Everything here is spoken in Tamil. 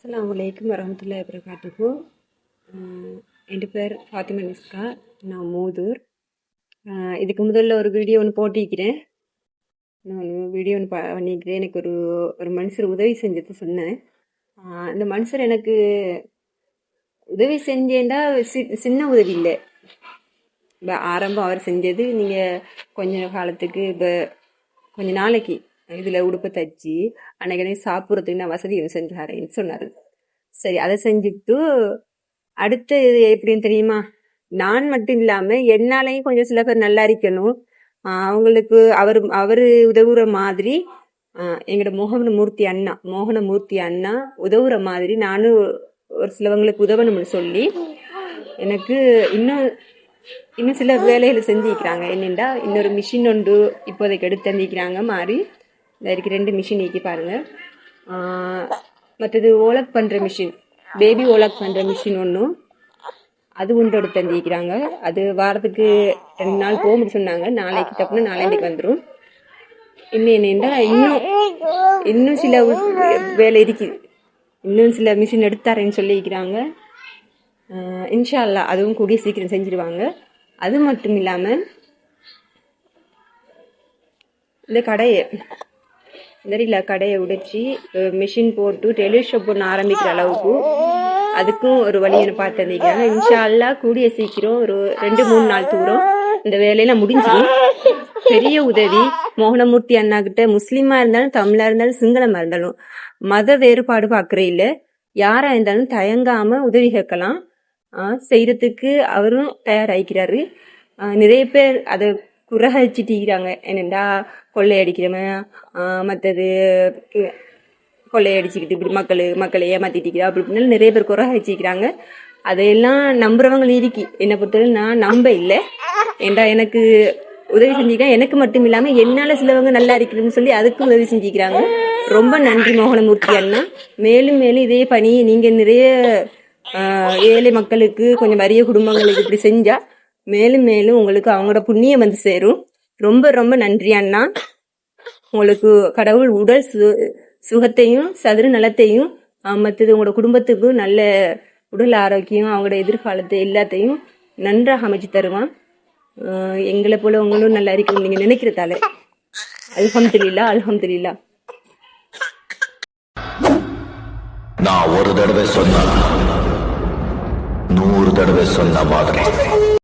அஸ்ஸலாமு அலைக்கும் வரமத்துல்லாஹி வபரகாத்துஹு என் பேர் ஃபாத்திமா நிஸ்கா நான் மூதூர். இதுக்கு முதல்ல ஒரு வீடியோ ஒன்று போட்டிக்கிறேன் நான் வீடியோ ஒன்று ப பண்ணிக்கிறேன் எனக்கு ஒரு ஒரு மனுஷர் உதவி செஞ்சது சொன்னேன். அந்த மனுஷர் எனக்கு உதவி செஞ்சேன்டா சி சின்ன உதவி இல்லை. இப்போ ஆரம்பம் அவர் செஞ்சது. நீங்கள் கொஞ்ச காலத்துக்கு இப்போ கொஞ்ச நாளைக்கு இதில் உடுப்பை தச்சு அன்னைக்கு சாப்பிட்றதுக்கு நான் வசதி செஞ்சு தரேன்னு சொன்னார். சரி அதை செஞ்சுட்டு அடுத்து இது எப்படின்னு தெரியுமா? நான் மட்டும் இல்லாமல் என்னாலையும் கொஞ்சம் சில பேர் நல்லா இருக்கணும். அவங்களுக்கு அவர் அவர் உதவுற மாதிரி எங்களோட மோகன மூர்த்தி அண்ணா மோகன மூர்த்தி அண்ணா உதவுற மாதிரி நானும் ஒரு சிலவங்களுக்கு உதவணும்னு சொல்லி எனக்கு இன்னும் இன்னும் சில வேலைகளை செஞ்சுக்கிறாங்க என்னென்னா இன்னொரு மிஷின் ஒன்று இப்போதைக்கு எடுத்து தந்திக்கிறாங்க மாதிரி இந்த ரெண்டு மிஷின் இயக்கி பாருங்க. மற்றது ஓலக் பண்ணுற மிஷின் பேபி ஓலக் பண்ணுற மிஷின் ஒன்றும் அது ஒன்று எடுத்து தந்திக்கிறாங்க அது வாரத்துக்கு ரெண்டு நாள் போக முடியும் சொன்னாங்க. நாளைக்கு தப்புனா நாளைக்கு வந்துடும் இன்னும் என்றால் இன்னும் இன்னும் சில வேலை இருக்குது இன்னும் சில மிஷின் எடுத்தாரேன்னு சொல்லியிருக்கிறாங்க இன்ஷா அல்லா அதுவும் கூடிய சீக்கிரம் செஞ்சிருவாங்க. அது மட்டும் இல்லாமல் இந்த கடையை தெரியல கடையை உடைச்சி மிஷின் போட்டு டெய்லர் ஷாப் ஒன்று ஆரம்பிக்கிற அளவுக்கு அதுக்கும் ஒரு வழியை பார்த்து தந்திருக்காங்க இன்ஷா அல்லா கூடிய சீக்கிரம் ஒரு ரெண்டு மூணு நாள் தூரம் இந்த வேலையெல்லாம் முடிஞ்சு பெரிய உதவி. மோகனமூர்த்தி அண்ணா கிட்ட முஸ்லீமா இருந்தாலும் தமிழா இருந்தாலும் சிங்களமா இருந்தாலும் மத வேறுபாடு பார்க்கற இல்ல. யாரா இருந்தாலும் தயங்காம உதவி கேட்கலாம். செய்யறதுக்கு அவரும் தயாராகிக்கிறாரு. நிறைய பேர் அதை குறகழிச்சிட்டிருக்கிறாங்க என்னெண்டா கொள்ளையடிக்கிறவன் மற்றது கொள்ளையடிச்சிக்கிட்டு இப்படி மக்கள் மக்களை ஏமாத்திட்டு அப்படி இப்படின்னு நிறைய பேர் குறகழிச்சிக்கிறாங்க அதையெல்லாம் நம்புறவங்களும் இருக்கு. என்னை பொறுத்தவரை நான் நம்ப இல்லை. ஏண்டா எனக்கு உதவி செஞ்சுக்கிறேன் எனக்கு மட்டும் இல்லாமல் என்னால் சிலவங்க நல்லா இருக்கணும்னு சொல்லி அதுக்கும் உதவி செஞ்சுக்கிறாங்க ரொம்ப நன்றி மோகனமூர்த்தி அண்ணா. மேலும் மேலும் இதே பணி நீங்கள் நிறைய ஏழை மக்களுக்கு கொஞ்சம் நிறைய குடும்பங்களுக்கு இப்படி செஞ்சால் மேலும் மேலும் உங்களுக்கு அவங்களோட புண்ணியம் வந்து சேரும். ரொம்ப ரொம்ப நன்றி அண்ணா. உங்களுக்கு கடவுள் உடல் சு சுகத்தையும் சதுர நலத்தையும் மற்றது உங்களோட குடும்பத்துக்கு நல்ல உடல் ஆரோக்கியம் அவங்களோட எதிர்காலத்தை எல்லாத்தையும் நன்றாக அமைச்சு தருவான் எங்களை போல உங்களும் நல்லா இருக்கும் நீங்க நினைக்கிறதால. அல்ஹம்துலில்லா அல்ஹம்துலில்லா. நான் ஒரு தடவை சொன்ன நூறு தடவை சொன்ன மாதிரி.